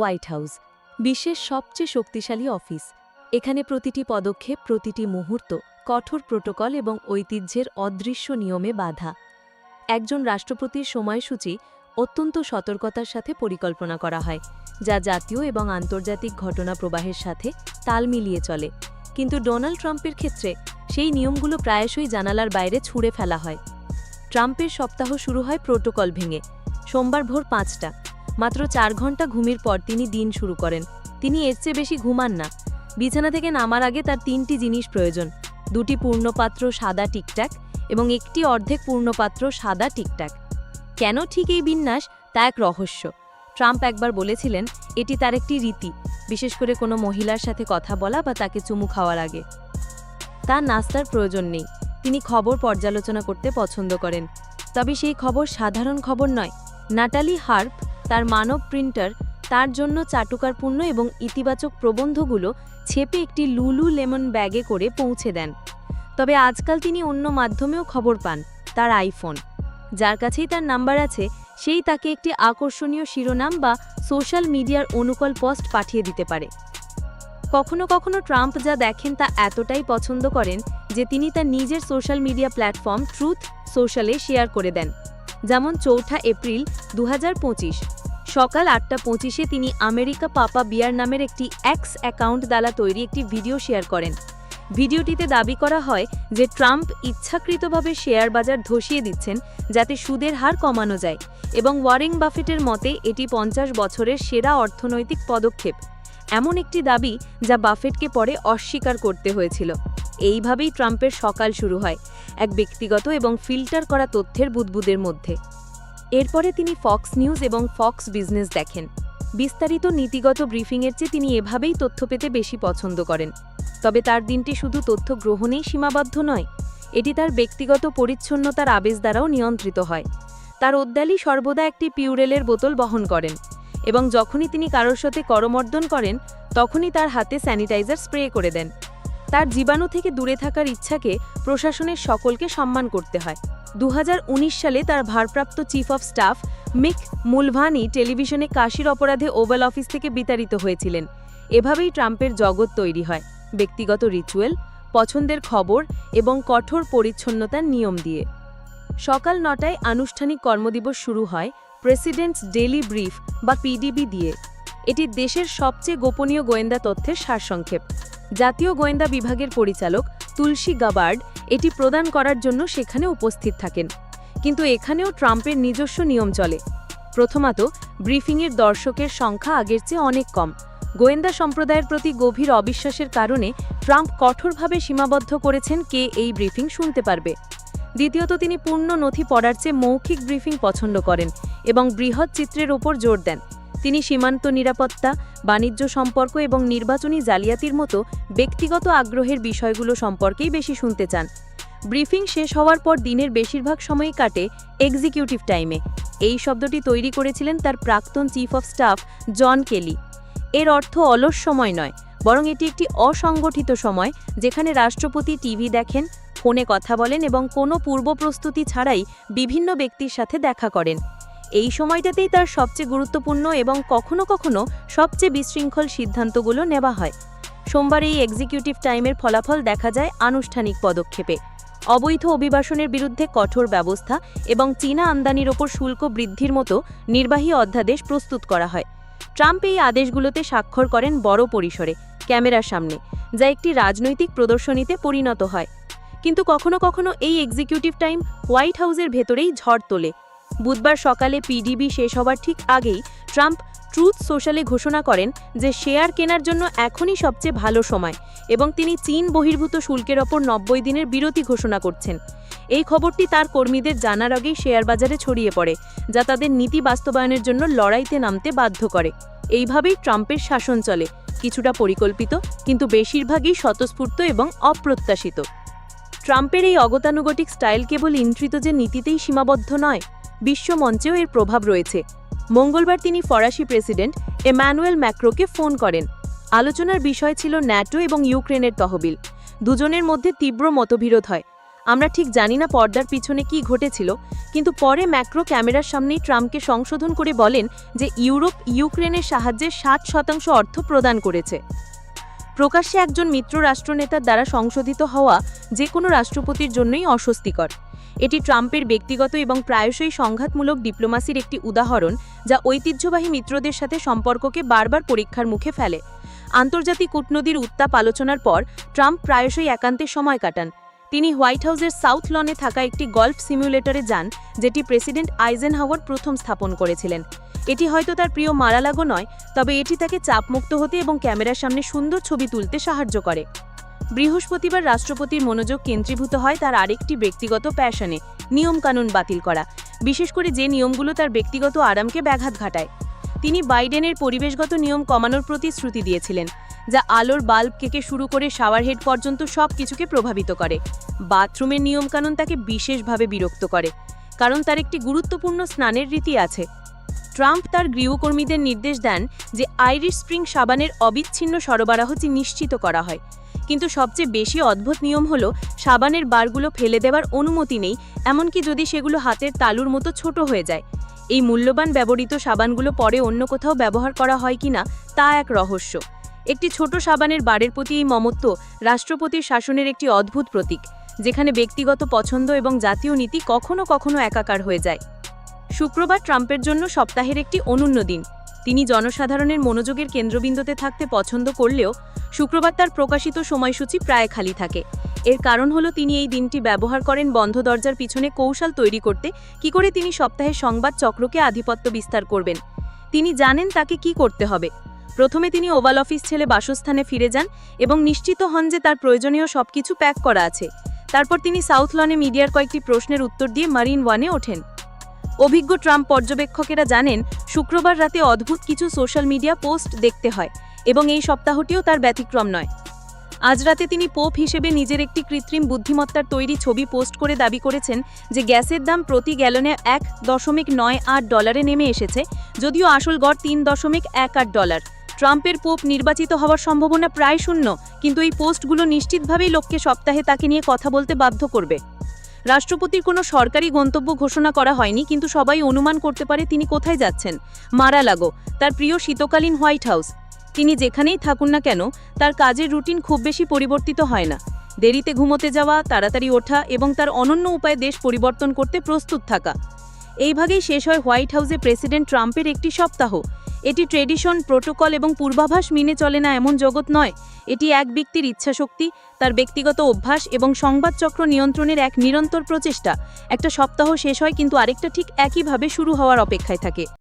White house, বিশ্বের সবচেয়ে শক্তিশালী অফিস। এখানে প্রতিটি পদক্ষেপ, প্রতিটি মুহূর্ত, কঠোর প্রোটোকল এবং ঐতিহ্যের অদৃশ্য নিয়মে বাধা। একজন রাষ্ট্রপতির সময়সূচি অত্যন্ত সতর্কতার সাথে পরিকল্পনা করা হয়, যা জাতীয় এবং আন্তর্জাতিক ঘটনা প্রবাহের সাথে তাল মিলিয়ে চলে। কিন্তু ডোনাল্ড ট্রাম্পের ক্ষেত্রে সেই নিয়মগুলো প্রায়শই জানালার বাইরে ছুঁড়ে ফেলা হয়। ট্রাম্পের সপ্তাহ শুরু হয় প্রোটোকল ভেঙে। সোমবার ভোর পাঁচটা। মাত্র চার ঘণ্টা ঘুমির পর তিনি দিন শুরু করেন। তিনি এর চেয়ে বেশি ঘুমান না। বিছানা থেকে নামার আগে তার তিনটি জিনিস প্রয়োজন। দুটি পূর্ণপাত্র সাদা টিকটাক এবং একটি অর্ধেক পূর্ণপাত্র সাদা টিকটাক। কেন ঠিক এই বিন্যাস? তা এক রহস্য। ট্রাম্প একবার বলেছিলেন, এটি তার একটি রীতি। বিশেষ করে কোনো মহিলার সাথে কথা বলা বা তাকে চুমু খাওয়ার আগে। তার নাস্তার প্রয়োজন নেই। তিনি খবর পর্যালোচনা করতে পছন্দ করেন। তবে সেই খবর সাধারণ খবর নয়। নাটালি হার্প তার মানব প্রিন্টার তার জন্য চাটুকারপূর্ণ এবং ইতিবাচক প্রবন্ধগুলো ছেপে একটি লুলু লেমন ব্যাগে করে পৌঁছে দেন। তবে আজকাল তিনি অন্য মাধ্যমেও খবর পান, তার আইফোন যার কাছেই তার নাম্বার আছে, সেই তাকে একটি আকর্ষণীয় শিরোনাম বা সোশ্যাল মিডিয়ার অনুকূল পোস্ট পাঠিয়ে দিতে পারে। কখনো কখনো ট্রাম্প যা দেখেন তা এতটাই পছন্দ করেন যে তিনি তার নিজের সোশ্যাল মিডিয়া প্ল্যাটফর্ম ট্রুথ সোশ্যালে শেয়ার করে দেন। যেমন চৌঠা এপ্রিল দু হাজার পঁচিশ। সকাল আটটা পঁচিশে তিনি আমেরিকা পাপা বিয়ার নামের একটি এক্স অ্যাকাউন্ট দ্বারা তৈরি একটি ভিডিও শেয়ার করেন। ভিডিওটিতে দাবি করা হয় যে ট্রাম্প ইচ্ছাকৃতভাবে শেয়ার বাজার ধসিয়ে দিচ্ছেন যাতে সুদের হার কমানো যায় এবং ওয়ারেং বাফেটের মতে এটি পঞ্চাশ বছরের সেরা অর্থনৈতিক পদক্ষেপ। এমন একটি দাবি যা বাফেটকে পরে অস্বীকার করতে হয়েছিল। এইভাবেই ট্রাম্পের সকাল শুরু হয়, এক ব্যক্তিগত এবং ফিল্টার করা তথ্যের বুদবুদের মধ্যে। এরপরে তিনি ফক্স নিউজ এবং ফক্স বিজনেস দেখেন। বিস্তারিত নীতিগত ব্রিফিংয়ের চেয়ে তিনি এভাবেই তথ্য পেতে বেশি পছন্দ করেন। তবে তার দিনটি শুধু তথ্য গ্রহণেই সীমাবদ্ধ নয়, এটি তার ব্যক্তিগত পরিচ্ছন্নতার আবেশ দ্বারাও নিয়ন্ত্রিত হয়। তার অদ্যালি সর্বদা একটি পিউরেলের বোতল বহন করেন এবং যখনই তিনি কারোর সাথে করমর্দন করেন, তখনই তার হাতে স্যানিটাইজার স্প্রে করে দেন। তার জীবাণু থেকে দূরে থাকার ইচ্ছাকে প্রশাসনের সকলকে সম্মান করতে হয়। দু হাজার উনিশ সালে তার ভারপ্রাপ্ত chief of staff Mick Mulvaney টেলিভিশনে কাশির অপরাধে ওভাল অফিস থেকে বিতাড়িত হয়েছিলেন। এভাবেই ট্রাম্পের জগৎ তৈরি হয়, ব্যক্তিগত রিচুয়াল, পছন্দের খবর এবং কঠোর পরিচ্ছন্নতার নিয়ম দিয়ে। সকাল নটায় আনুষ্ঠানিক কর্মদিবস শুরু হয় প্রেসিডেন্টস ডেলি ব্রিফ বা পিডিবি দিয়ে। এটি দেশের সবচেয়ে গোপনীয় গোয়েন্দা তথ্যের সারসংক্ষেপ। জাতীয় গোয়েন্দা বিভাগের পরিচালক তুলসী গাবার্ড এটি প্রদান করার জন্য সেখানে উপস্থিত থাকেন। কিন্তু এখানেও ট্রাম্পের নিজস্ব নিয়ম চলে। প্রথমত, ব্রিফিংয়ের দর্শকের সংখ্যা আগের চেয়ে অনেক কম। গোয়েন্দা সম্প্রদায়ের প্রতি গভীর অবিশ্বাসের কারণে ট্রাম্প কঠোরভাবে সীমাবদ্ধ করেছেন কে এই ব্রিফিং শুনতে পারবে। দ্বিতীয়ত, তিনি পূর্ণ নথি পড়ার চেয়ে মৌখিক ব্রিফিং পছন্দ করেন এবং বৃহৎ চিত্রের ওপর জোর দেন। তিনি সীমান্ত নিরাপত্তা, বাণিজ্য সম্পর্ক এবং নির্বাচনী জালিয়াতির মতো ব্যক্তিগত আগ্রহের বিষয়গুলো সম্পর্কেই বেশি শুনতে চান। ব্রিফিং শেষ হওয়ার পর দিনের বেশিরভাগ সময়ই কাটে এক্সিকিউটিভ টাইমে এই শব্দটি তৈরি করেছিলেন তার প্রাক্তন chief of staff John Kelly. এর অর্থ অলস সময় নয়, বরং এটি একটি অসংগঠিত সময়, যেখানে রাষ্ট্রপতি টিভি দেখেন, ফোনে কথা বলেন এবং কোনো পূর্ব প্রস্তুতি ছাড়াই বিভিন্ন ব্যক্তির সাথে দেখা করেন। এই সময়টাতেই তার সবচেয়ে গুরুত্বপূর্ণ এবং কখনো কখনো সবচেয়ে বিশৃঙ্খল সিদ্ধান্তগুলো নেওয়া হয়। সোমবার এই এক্সিকিউটিভ টাইমের ফলাফল দেখা যায় আনুষ্ঠানিক পদক্ষেপে। অবৈধ অভিবাসনের বিরুদ্ধে কঠোর ব্যবস্থা এবং চীনা আমদানির ওপর শুল্ক বৃদ্ধির মতো নির্বাহী অধ্যাদেশ প্রস্তুত করা হয়। ট্রাম্প এই আদেশগুলোতে স্বাক্ষর করেন বড় পরিসরে, ক্যামেরার সামনে, যা একটি রাজনৈতিক প্রদর্শনীতে পরিণত হয়। কিন্তু কখনো কখনো এই এক্সিকিউটিভ টাইম হোয়াইট হাউসের ভেতরেই ঝড় তোলে। বুধবার সকালে পিডিবি শেষ হবার ঠিক আগেই ট্রাম্প ট্রুথ সোশ্যালে ঘোষণা করেন যে শেয়ার কেনার জন্য এখনই সবচেয়ে ভালো সময় এবং তিনি চীন বহির্ভূত শুল্কের ওপর নব্বই দিনের বিরতি ঘোষণা করছেন। এই খবরটি তার কর্মীদের জানার আগেই শেয়ার বাজারে ছড়িয়ে পড়ে, যা তাদের নীতি বাস্তবায়নের জন্য লড়াইতে নামতে বাধ্য করে। এইভাবেই ট্রাম্পের শাসন চলে, কিছুটা পরিকল্পিত, কিন্তু বেশিরভাগই স্বতঃস্ফূর্ত এবং অপ্রত্যাশিত। ট্রাম্পের এই অগতানুগতিক স্টাইল কেবল ইন্ট্রিত যে নীতিতেই সীমাবদ্ধ নয় বিশ্বমঞ্চেও এর প্রভাব রয়েছে। মঙ্গলবার তিনি ফরাসি প্রেসিডেন্ট এম্যানুয়েল ম্যাক্রোকে ফোন করেন। আলোচনার বিষয় ছিল ন্যাটো এবং ইউক্রেনের তহবিল। দুজনের মধ্যে তীব্র মতবিরোধ হয়। আমরা ঠিক জানি না পর্দার পিছনে কি ঘটেছিল, কিন্তু পরে ম্যাক্রো ক্যামেরার সামনেই ট্রাম্পকে সংশোধন করে বলেন যে ইউরোপ ইউক্রেনের সাহায্যে ষাট শতাংশ অর্থ প্রদান করেছে। প্রকাশ্যে একজন মিত্র রাষ্ট্রনেতার দ্বারা সংশোধিত হওয়া যে কোনো রাষ্ট্রপতির জন্যই অস্বস্তিকর। এটি ট্রাম্পের ব্যক্তিগত এবং প্রায়শই সংঘাতমূলক ডিপ্লোমাসির একটি উদাহরণ যা ঐতিহ্যবাহী মিত্রদের সাথে সম্পর্ককে বারবার পরীক্ষার মুখে ফেলে। আন্তর্জাতিক কূটনদীর উত্তাপ আলোচনার পর ট্রাম্প প্রায়শই একান্তে সময় কাটান। তিনি হোয়াইট হাউসের সাউথ লনে থাকা একটি গল্ফ সিমুলেটরে যান, যেটি প্রেসিডেন্ট আইজেন হাওয়ার প্রথম স্থাপন করেছিলেন। এটি হয়তো তার প্রিয় মারালাগো নয়, তবে এটি তাকে চাপমুক্ত হতে এবং ক্যামেরার সামনে সুন্দর ছবি তুলতে সাহায্য করে। বৃহস্পতিবার রাষ্ট্রপতির মনোযোগ কেন্দ্রীভূত হয় তার আরেকটি ব্যক্তিগত প্যাশনে, নিয়মকানুন বাতিল করা। বিশেষ করে যে নিয়মগুলো তার ব্যক্তিগত আরামকে ব্যাঘাত ঘটায়। তিনি বাইডেনের পরিবেশগত নিয়ম কমানোর প্রতিশ্রুতি দিয়েছিলেন, যা আলোর বাল্ব কেকে শুরু করে শাওয়ার হেড পর্যন্ত সব কিছুকে প্রভাবিত করে। বাথরুমের নিয়মকানুন তাকে বিশেষভাবে বিরক্ত করে, কারণ তার একটি গুরুত্বপূর্ণ স্নানের রীতি আছে। ট্রাম্প তার গৃহকর্মীদের নির্দেশ দেন যে আইরিশ স্প্রিং সাবানের অবিচ্ছিন্ন সরবরাহটি নিশ্চিত করা হয়। কিন্তু সবচেয়ে বেশি অদ্ভুত নিয়ম হলো সাবানের বারগুলো ফেলে দেওয়ার অনুমতি নেই, এমনকি যদি সেগুলো হাতের তালুর মতো ছোট হয়ে যায়। এই মূল্যবান ব্যবহৃত সাবানগুলো পরে অন্য কোথাও ব্যবহার করা হয় কিনা তা এক রহস্য। একটি ছোট সাবানের বারের প্রতি এই মমত্ব রাষ্ট্রপতির শাসনের একটি অদ্ভুত প্রতীক, যেখানে ব্যক্তিগত পছন্দ এবং জাতীয় নীতি কখনো কখনো একাকার হয়ে যায়। শুক্রবার ট্রাম্পের জন্য সপ্তাহের একটি অনন্য দিন। তিনি জনসাধারণের মনোযোগের কেন্দ্রবিন্দুতে থাকতে পছন্দ করলেও শুক্রবার তার প্রকাশিত সময়সূচি প্রায় খালি থাকে। এর কারণ হলো তিনি এই দিনটি ব্যবহার করেন বন্ধ দরজার পিছনে কৌশল তৈরি করতে, কি করে তিনি সপ্তাহের সংবাদ চক্রকে আধিপত্য বিস্তার করবেন। তিনি জানেন তাকে কি করতে হবে। প্রথমে তিনি ওভাল অফিস ছেলে বাসস্থানে ফিরে যান এবং নিশ্চিত হন যে তার প্রয়োজনীয় সবকিছু প্যাক করা আছে। তারপর তিনি সাউথ লনে মিডিয়ার কয়েকটি প্রশ্নের উত্তর দিয়ে মারিন ওয়ানে ওঠেন। অভিজ্ঞ ট্রাম্প পর্যবেক্ষকেরা জানেন, শুক্রবার রাতে অদ্ভুত কিছু সোশ্যাল মিডিয়া পোস্ট দেখতে হয় এবং এই সপ্তাহটিও তার ব্যতিক্রম নয়। আজ রাতে তিনি পোপ হিসেবে নিজের একটি কৃত্রিম বুদ্ধিমত্তার তৈরি ছবি পোস্ট করে দাবি করেছেন যে গ্যাসের দাম প্রতি গ্যালনে এক দশমিক নয় আট ডলারে নেমে এসেছে, যদিও আসল গড় তিন দশমিক এক আট ডলার। ট্রাম্পের পোপ নির্বাচিত হওয়ার সম্ভাবনা প্রায় শূন্য, কিন্তু এই পোস্টগুলো নিশ্চিতভাবেই লোককে সপ্তাহে তাকে নিয়ে কথা বলতে বাধ্য করবে। রাষ্ট্রপতির কোনো সরকারি গন্তব্য ঘোষণা করা হয়নি, কিন্তু সবাই অনুমান করতে পারে তিনি কোথায় যাচ্ছেন। মারা লাগো তার প্রিয় শীতকালীন হোয়াইট হাউস। তিনি যেখানেই থাকুন না কেন, তার কাজের রুটিন খুব বেশি পরিবর্তিত হয় না। দেরিতে ঘুমোতে যাওয়া, তাড়াতাড়ি ওঠা এবং তার অনন্য উপায়ে দেশ পরিবর্তন করতে প্রস্তুত থাকা। এইভাবেই শেষ হয় হোয়াইট হাউসে প্রেসিডেন্ট ট্রাম্পের একটি সপ্তাহ। এটি ট্রেডিশন, প্রোটোকল এবং পূর্বাভাস মেনে চলে না এমন জগৎ নয়। এটি এক ব্যক্তির ইচ্ছাশক্তি, তার ব্যক্তিগত অভ্যাস এবং সংবাদচক্র নিয়ন্ত্রণের এক নিরন্তর প্রচেষ্টা। একটা সপ্তাহ শেষ হয় কিন্তু আরেকটা ঠিক একইভাবে শুরু হওয়ার অপেক্ষায় থাকে।